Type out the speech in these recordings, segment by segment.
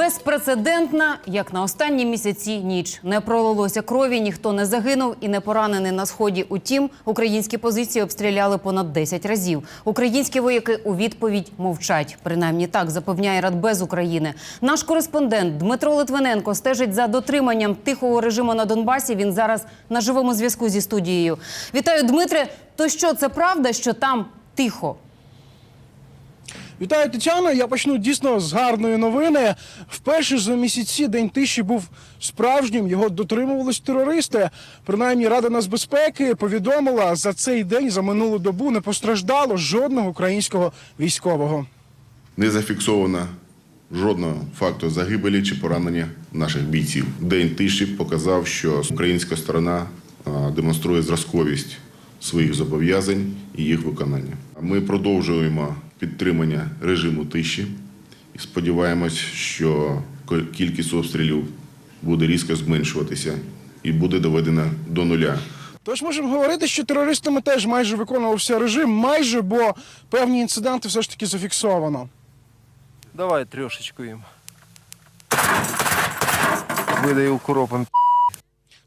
Безпрецедентна, як на останні місяці ніч. Не пролилося крові, ніхто не загинув і не поранений на сході. Утім, українські позиції обстріляли понад 10 разів. Українські вояки у відповідь мовчать. Принаймні так запевняє Радбез України. Наш кореспондент Дмитро Литвиненко стежить за дотриманням тихого режиму на Донбасі. Він зараз на живому зв'язку зі студією. Вітаю, Дмитре. То що це правда, що там тихо? Вітаю, Тетяно. Я почну дійсно з гарної новини. Вперше за місяці день тиші був справжнім. Його дотримувались терористи. Принаймні, Рада нацбезпеки повідомила за цей день, за минулу добу, не постраждало жодного українського військового. Не зафіксовано жодного факту загибелі чи поранення наших бійців. День тиші показав, що українська сторона демонструє зразковість своїх зобов'язань і їх виконання. Ми продовжуємо підтримання режиму тиші і сподіваємось, що кількість обстрілів буде різко зменшуватися і буде доведена до нуля. Тож можемо говорити, що терористами теж майже виконувався режим, майже, бо певні інциденти все ж таки зафіксовано. Давай трешечку им. Выдай укропом.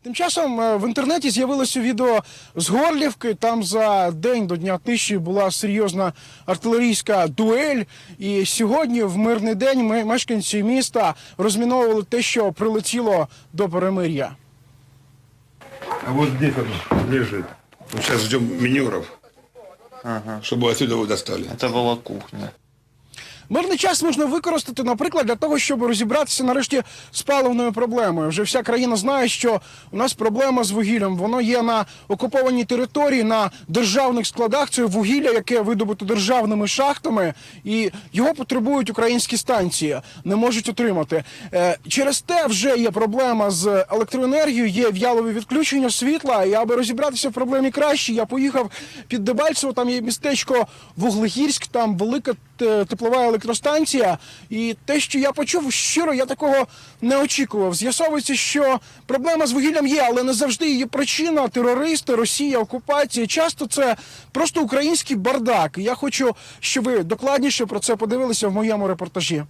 Тим часом е, в інтернеті з'явилося відео з Горлівки. Там за день до дня тиші була серйозна артилерійська дуель. І сьогодні, в мирний день, ми, мешканці міста розміновували те, що прилетіло до перемир'я. А вот здесь он лежит. Мы сейчас ждем минеров, чтобы отсюда его достали. Это была кухня. Мирний час можна використати, наприклад, для того, щоб розібратися нарешті з паливною проблемою. Вже вся країна знає, що у нас проблема з вугіллям. Воно є на окупованій території, на державних складах. Це вугілля, яке видобуто державними шахтами, і його потребують українські станції, не можуть отримати. Е, Через те вже є проблема з електроенергією, є в'ялові відключення світла. І аби розібратися в проблемі краще, я поїхав під Дебальцево. Там є містечко Вуглегірськ, там велика теплова електростанція. І те, що я почув, щиро я такого не очікував. З'ясовується, що проблема з вугіллям є, але не завжди її причина терористи, Росія, окупація. Часто це просто український бардак. І я хочу, щоб ви докладніше про це подивилися в моєму репортажі.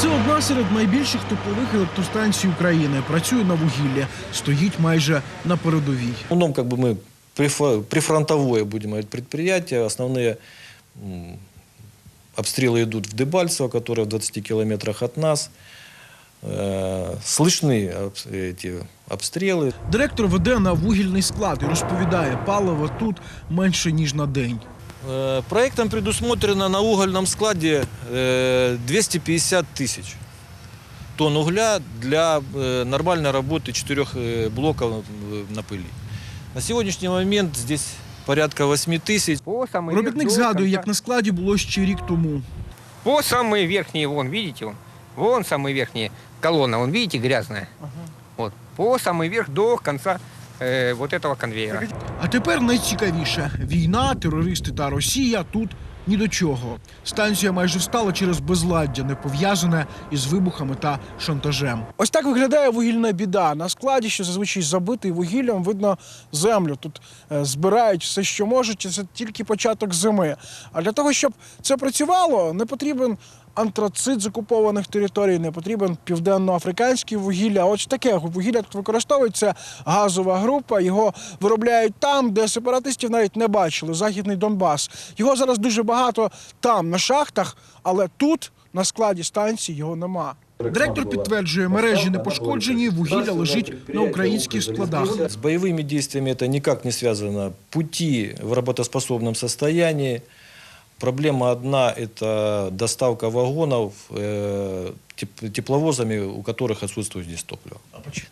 Це одна серед найбільших теплових електростанцій України. Працює на вугіллі, стоїть майже на передовій. В основном как бы мы прифо- прифронтовое, будем говорить, предприятие. Основные м, обстрелы идут в Дебальцево, которое в 20 километрах от нас. Э, Слышны обс- эти обстрелы. Директор веде на вугільний склад і розповідає, паливо тут менше ніж на день. Э, Проектом предусмотрено на угольном складе э, 250 тысяч тонн угля для э, нормальной работы четырех э, блоков э, на пыли. На сегодняшний момент здесь порядка 8 тысяч. По самый Робітник верх до згадує, конца. як на складі було ще рік тому. По самые верхние, вон, видите, вон, вон самые верхние колонна, вон, видите, грязная. Вот, по самый верх до конца э, вот этого конвейера. А тепер найцікавіше: війна, терористи та Росія тут ні до чого. Станція майже стала через безладдя, не пов'язане із вибухами та шантажем. Ось так виглядає вугільна біда. На складі, що зазвичай забитий вугіллям, видно землю. Тут е, збирають все, що можуть, і це тільки початок зими. А для того, щоб це працювало, не потрібен. Антрацит з окупованих територій не потрібен південноафриканське вугілля. От таке вугілля тут використовується газова група. Його виробляють там, де сепаратистів навіть не бачили. Західний Донбас. Його зараз дуже багато там, на шахтах, але тут на складі станції його нема. Директор підтверджує, мережі не пошкоджені, вугілля лежить на українських складах. С боевыми действиями это никак не связано. Пути в работоспособном состоянии. Проблема одна – это доставка вагонов э, теп- тепловозами, у которых отсутствует здесь топливо.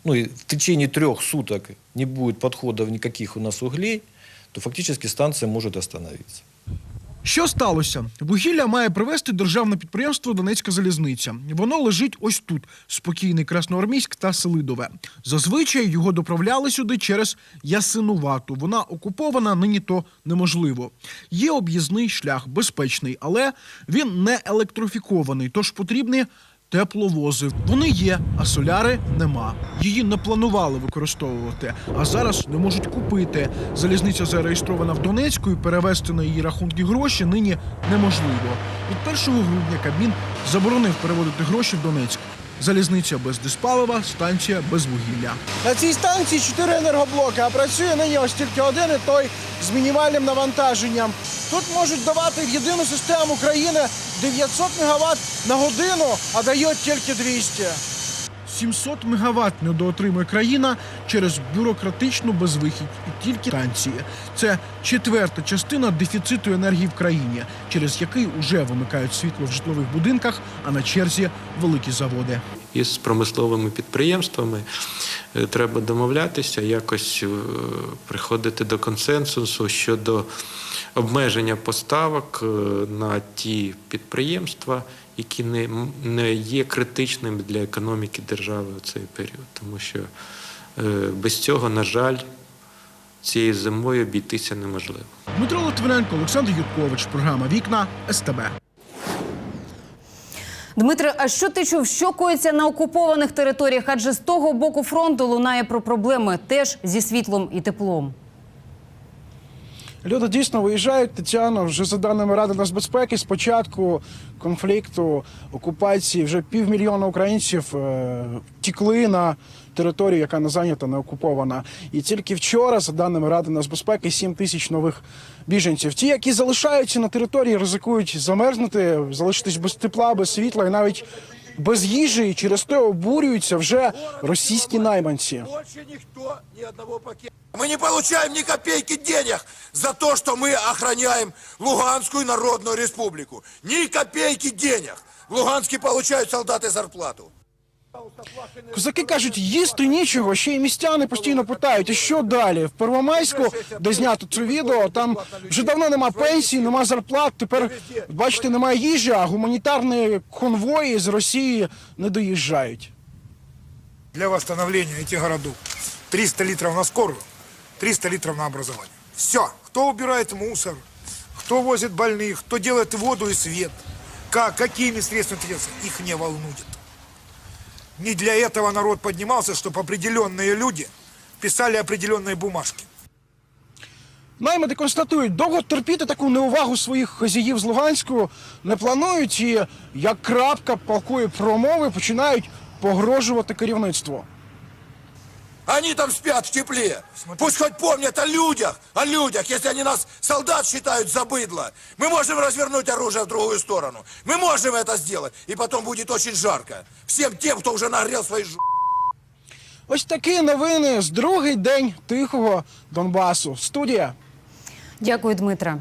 Ну и в течение трех суток не будет подходов никаких у нас углей, то фактически станция может остановиться. Що сталося? Вугілля має привезти державне підприємство Донецька залізниця. Воно лежить ось тут: спокійний Красноармійськ та Селидове. Зазвичай його доправляли сюди через Ясинувату. Вона окупована, нині то неможливо. Є об'їзний шлях, безпечний, але він не електрифікований, тож потрібні тепловози. Вони є, а соляри нема. Її не планували використовувати, а зараз не можуть купити. Залізниця зареєстрована в Донецьку і перевести на її рахунки гроші нині неможливо. Від 1 грудня Кабмін заборонив переводити гроші в Донецьк. Залізниця без диспалива, станція без вугілля. На цій станції чотири енергоблоки, а працює нині ось тільки один і той з мінімальним навантаженням. Тут можуть давати в єдину систему країни 900 МВт на годину, а дають тільки 200. 700 МВт недоотримує країна через бюрократичну безвихідь і тільки станції. Це четверта частина дефіциту енергії в країні, через який уже вимикають світло в житлових будинках, а на черзі великі заводи. із промисловими підприємствами. Е, Треба домовлятися, якось е, приходити до консенсусу щодо обмеження поставок е, на ті підприємства, які не, не є критичними для економіки держави у цей період. Тому що е, без цього, на жаль, цією зимою обійтися неможливо. Дмитро Литвиненко, Олександр Юркович, програма Вікна СТБ. Дмитре, а що ти чув, що коїться на окупованих територіях? Адже з того боку фронту лунає про проблеми теж зі світлом і теплом. Люди дійсно виїжджають, Тетяно, вже за даними Ради нацбезпеки, з початку конфлікту, окупації вже півмільйона українців е, втікли на територію, яка не зайнята, не окупована. І тільки вчора, за даними Ради нацбезпеки, 7 тисяч нових біженців. Ті, які залишаються на території, ризикують замерзнути, залишитись без тепла, без світла і навіть без їжі, і через те обурюються вже російські найманці. Больше никто ни одного пакета. Мы не получаем ни копейки денег за то, что мы охраняем Луганскую Народную Республику. Ни копейки денег. В Луганске получают солдаты зарплату. Козаки кажуть, їсти нічого, ще й містяни постійно питають, а що далі? В Первомайську, де знято це відео, там вже давно нема пенсій, нема зарплат. Тепер бачите, немає їжі, а гуманітарні конвої з Росії не доїжджають. для восстановления этих городов. 300 литров на скорую, 300 литров на образование. Все. Кто убирает мусор, кто возит больных, кто делает воду и свет. Как, какими средствами это делается, их не волнует. Не для этого народ поднимался, чтобы определенные люди писали определенные бумажки. Наймити констатують, довго терпіти таку неувагу своїх хазяїв з Луганську не планують і, як крапка палкої промови, починають погрожувати керівництву. Они там спят в тепле. Пусть хоть помнят о людях, о людях. Если они нас солдат считают за быдло, мы можем развернуть оружие в другую сторону. Мы можем это сделать. И потом будет очень жарко. Всем тем, кто уже нагрел свои жопы. Ось такі новини з другий день тихого Донбасу. Студія. Дякую, Дмитра.